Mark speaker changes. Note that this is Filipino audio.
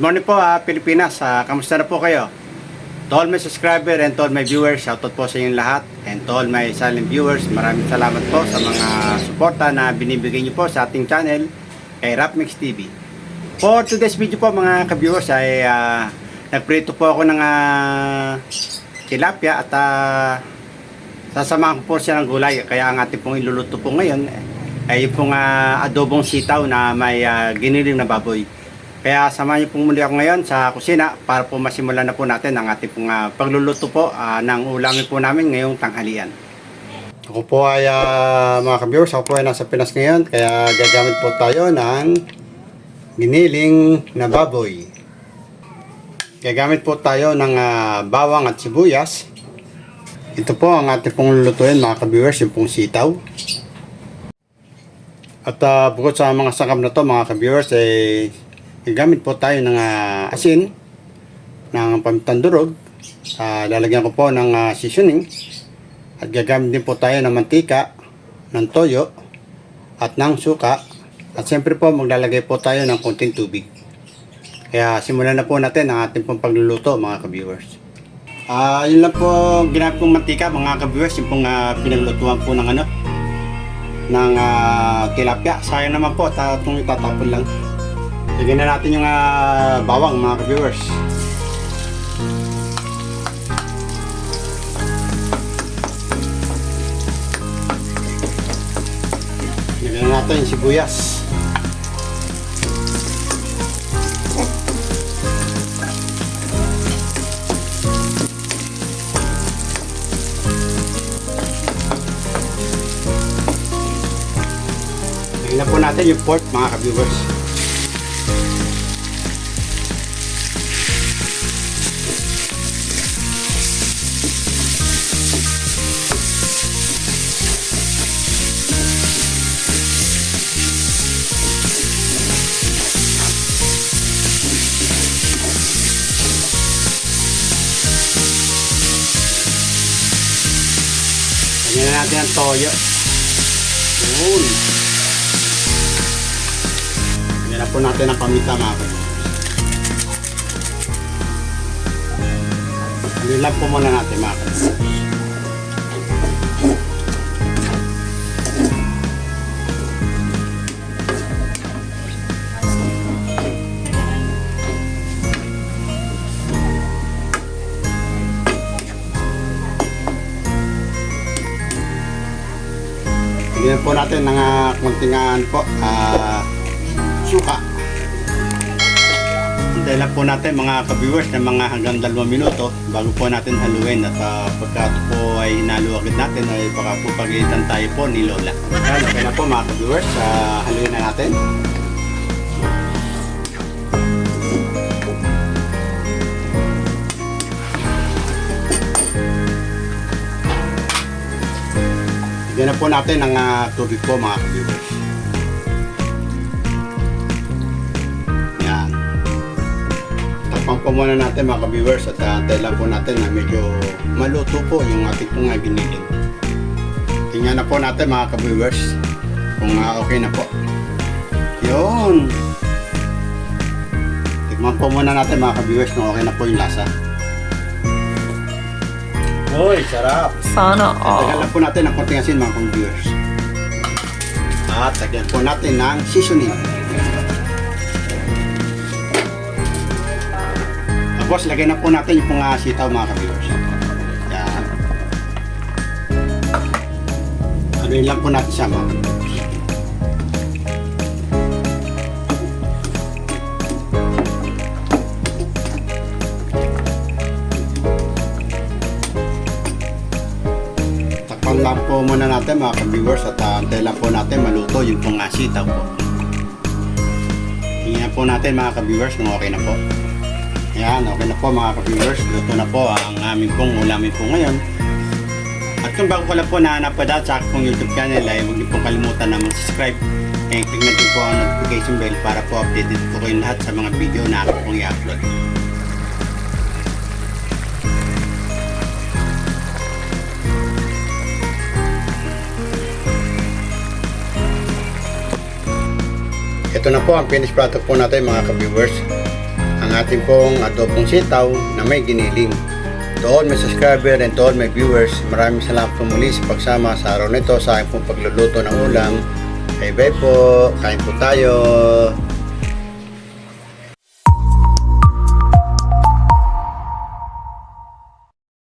Speaker 1: morning po ah, Pilipinas. Ah, kamusta na po kayo? To all my subscriber and to all my viewers, shoutout po sa inyong lahat. And to all my silent viewers, maraming salamat po sa mga suporta na binibigay niyo po sa ating channel kay Rapmix TV. For today's video po mga ka-viewers ay ah, nagprito po ako ng ah, tilapia at ah, sasamahan ko po siya ng gulay. Kaya ang ating pong iluluto po ngayon ay yung pong ah, adobong sitaw na may ah, giniling na baboy. Kaya samahan niyo po muli ako ngayon sa kusina para po masimulan na po natin ang ating pong ah, pagluluto po ah, ng ulamin po namin ngayong tanghalian. Ako po ay ah, mga ka-viewers, ako po ay nasa Pinas ngayon kaya gagamit po tayo ng giniling na baboy. Gagamit po tayo ng ah, bawang at sibuyas. Ito po ang ating pong lulutuin mga ka-viewers, yung pong sitaw. At ah, bukod sa mga sangkap na to mga ka-viewers, eh, gagamit po tayo ng ah, asin, ng pamtandurog, Ah, lalagyan ko po ng ah, seasoning, at gagamit din po tayo ng mantika, ng toyo, at ng suka, at siyempre po maglalagay po tayo ng konting tubig. Kaya simulan na po natin ang ating pong pagluluto mga ka-viewers. Ah, yun lang po ginamit kong mantika mga ka-viewers, yung pong ah, pinaglutuan po ng ano, ng ah, tilapia. Sayang naman po, ta itong itatapon lang. Lagyan na natin yung ah, bawang mga ka-viewers. Lagyan na natin yung sibuyas. Lagyan na po natin yung pork mga ka-viewers. Natin ang toyo. Yun. Lagyan na po natin ang paminta mga ka-viewers. Lagyan lang po muna natin mga ka-viewers. Po natin ng uh, kontingan po, ah, suka. Hintayin lang po natin mga ka-viewers na mga hanggang dalawang minuto bago po natin haluin at uh, pagka po ay hinalo natin ay baka po pagitan tayo po ni Lola. Okay na po mga ka-viewers, uh, haluin na natin. Lagyan na po natin ng ah, tubig po mga ka-viewers. Yan. Tapang po muna natin mga ka-viewers at uh, antayin lang po natin na medyo maluto po yung ating pong uh, giniling. Tingnan na po natin mga ka-viewers kung ah, okay na po. Yun. Tignan po muna natin mga ka-viewers kung okay na po yung lasa. Uy, sarap!
Speaker 2: Sana all.
Speaker 1: lang po natin ng konting asin mga viewers. At lagyan po natin ng seasoning. Tapos lagyan na po natin yung ah, sitaw mga ka-viewers. Yan. Haluin lang po natin siya mga po muna natin mga ka-viewers at uh, antayin lang po natin maluto yung pong sitaw po. Tingnan po natin mga ka-viewers kung okay na po. Ayan, okay na po mga ka-viewers. Luto na po ang aming pong ulamin po ngayon. At kung bago ko lang po nahanap pa dahil sa aking pong YouTube channel ay huwag niyo pong kalimutan na mag-subscribe and click na din po ang notification bell para po updated po kayo lahat sa mga video na ako pong i-upload. Ito na po ang finished product po natin mga ka-viewers. Ang ating pong adobong sitaw na may giniling. All my subscriber and all my viewers, maraming salamat po muli sa pagsama sa araw nito sa aking pong pagluluto ng ulam. Bye bye po, kain po tayo.